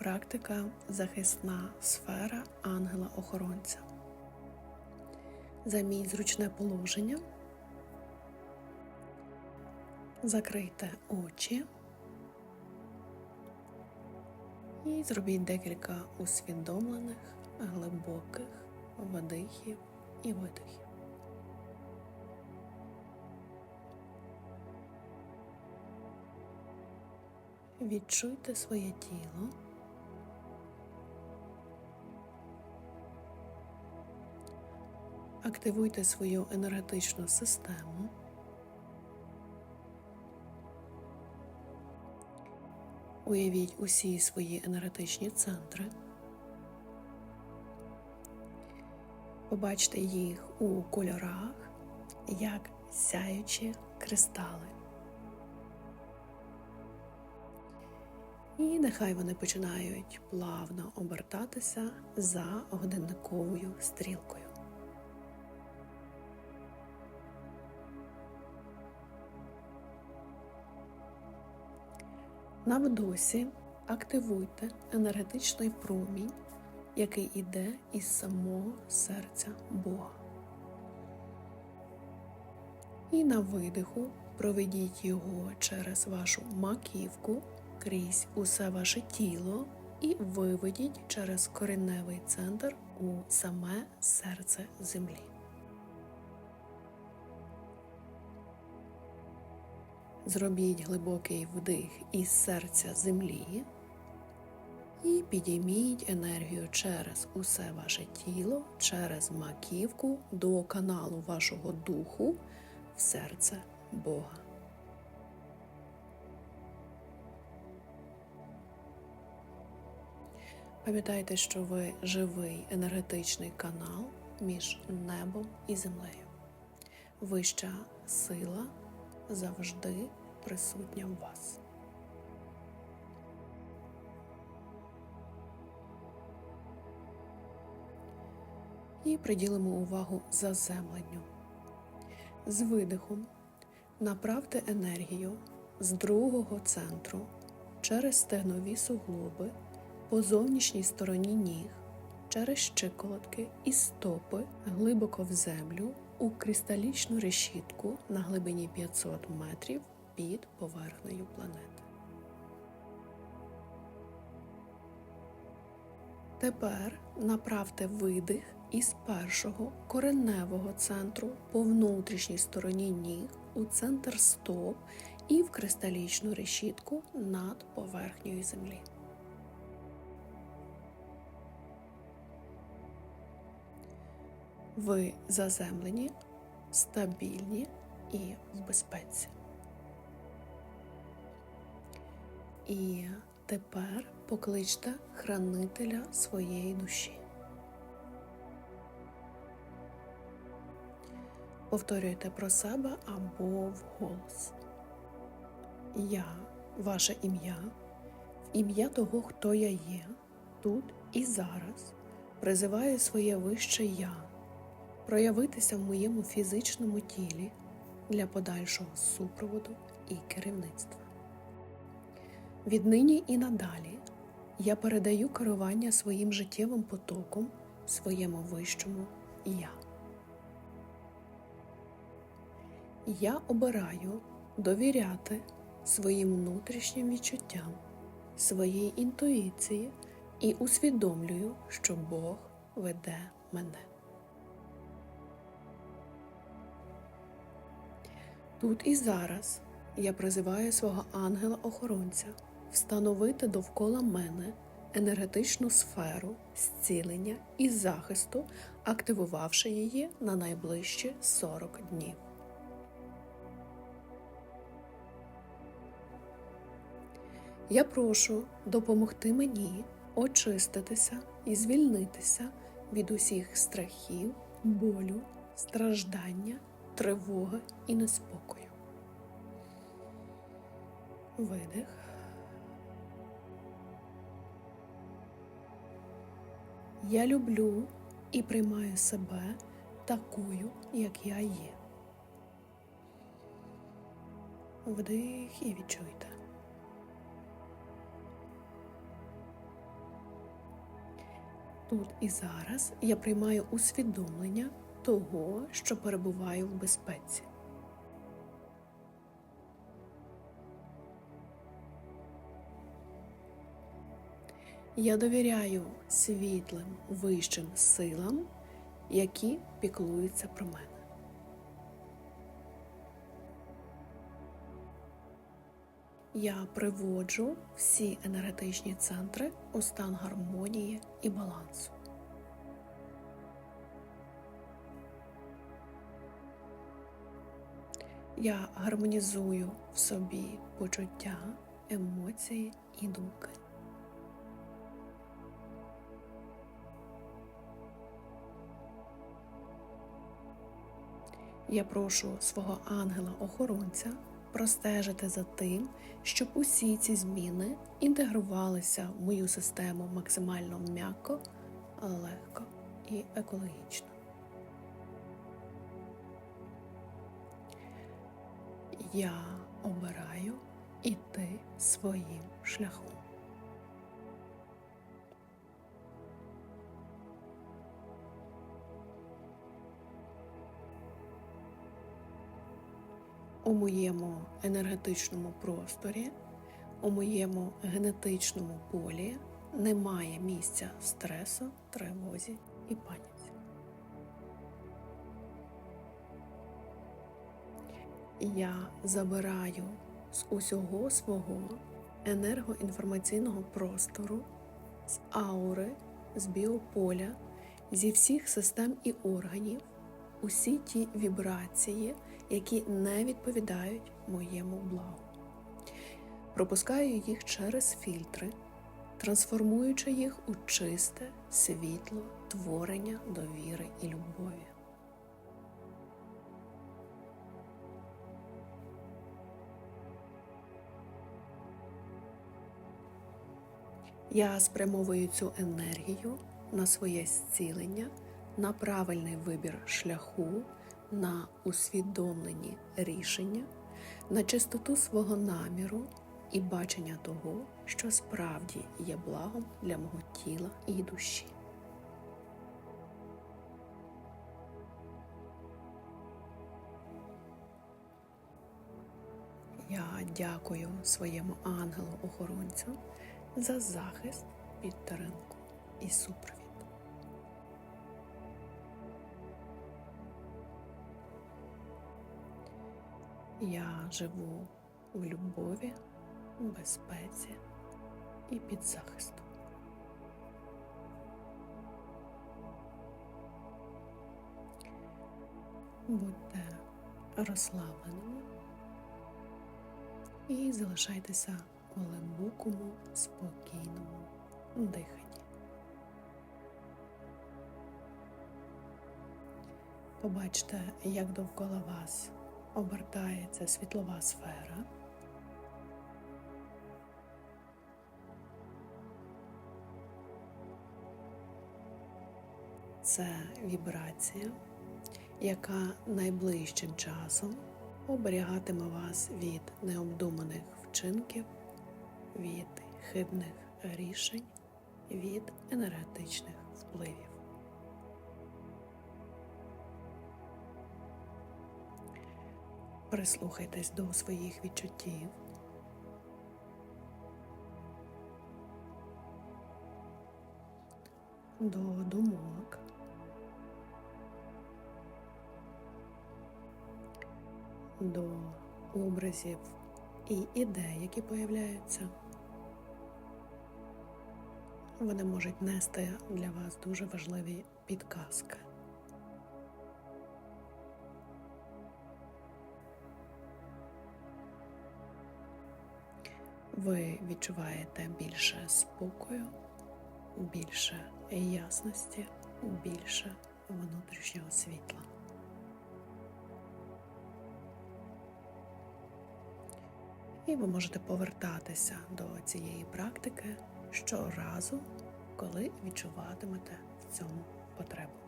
практика захисна сфера ангела-охоронця. Займіть зручне положення. Закрийте очі і зробіть декілька усвідомлених, глибоких вдихів і видихів. Відчуйте своє тіло. Активуйте свою енергетичну систему. Уявіть усі свої енергетичні центри. Побачте їх у кольорах, як сяючі кристали. І нехай вони починають плавно обертатися за годинниковою стрілкою. На вдосі активуйте енергетичний промінь, який іде із самого серця Бога. І на видиху проведіть його через вашу маківку крізь усе ваше тіло і виведіть через кореневий центр у саме серце землі. Зробіть глибокий вдих із серця землі і підійміть енергію через усе ваше тіло, через маківку до каналу вашого духу в серце Бога. Пам'ятайте, що ви живий енергетичний канал між небом і землею. Вища сила завжди присутня в вас. І приділимо увагу заземленню. З видихом направте енергію з другого центру через стегнові суглоби по зовнішній стороні ніг, через щиколотки і стопи глибоко в землю у кристалічну решітку на глибині 500 метрів під поверхнею планети. Тепер направте видих із першого кореневого центру по внутрішній стороні ніг у центр стоп і в кристалічну решітку над поверхнею землі. Ви заземлені, стабільні і в безпеці. І тепер покличте хранителя своєї душі. Повторюйте про себе або вголос. Я, ваше ім'я, в ім'я того, хто я є, тут і зараз призиваю своє вище я проявитися в моєму фізичному тілі для подальшого супроводу і керівництва. Віднині і надалі я передаю керування своїм життєвим потоком своєму вищому я. Я обираю довіряти своїм внутрішнім відчуттям, своїй інтуїції і усвідомлюю, що Бог веде мене. Тут і зараз я призиваю свого ангела-охоронця встановити довкола мене енергетичну сферу зцілення і захисту, активувавши її на найближчі 40 днів. Я прошу допомогти мені очиститися і звільнитися від усіх страхів, болю, страждання, тривоги і неспокою. Видих. Я люблю і приймаю себе такою, як я є. Вдих і відчуйте. Тут і зараз я приймаю усвідомлення того, що перебуваю в безпеці. Я довіряю світлим вищим силам, які піклуються про мене. Я приводжу всі енергетичні центри у стан гармонії і балансу. Я гармонізую в собі почуття, емоції і думки. Я прошу свого ангела-охоронця простежити за тим, щоб усі ці зміни інтегрувалися в мою систему максимально м'яко, легко і екологічно. Я обираю іти своїм шляхом. У моєму енергетичному просторі, у моєму генетичному полі немає місця стресу, тривозі і паніці. Я забираю з усього свого енергоінформаційного простору, з аури, з біополя, зі всіх систем і органів усі ті вібрації, які не відповідають моєму благу. Пропускаю їх через фільтри, трансформуючи їх у чисте світло, творення, довіри і любові. Я спрямовую цю енергію на своє зцілення, на правильний вибір шляху, на усвідомлені рішення, на чистоту свого наміру і бачення того, що справді є благом для мого тіла і душі. Я дякую своєму ангелу-охоронцю за захист, підтримку і супровід. Я живу в любові, безпеці і під захистом. Будьте розслабленими і залишайтеся у глибокому, спокійному диханні. Побачте, як довкола вас обертається світлова сфера. Це вібрація, яка найближчим часом оберігатиме вас від необдуманих вчинків, від хибних рішень, від енергетичних впливів. Прислухайтесь до своїх відчуттів. До думок. До образів і ідей, які появляються. Вони можуть нести для вас дуже важливі підказки. ви відчуваєте більше спокою, більше ясності, більше внутрішнього світла. І ви можете повертатися до цієї практики щоразу, коли відчуватимете в цьому потребу.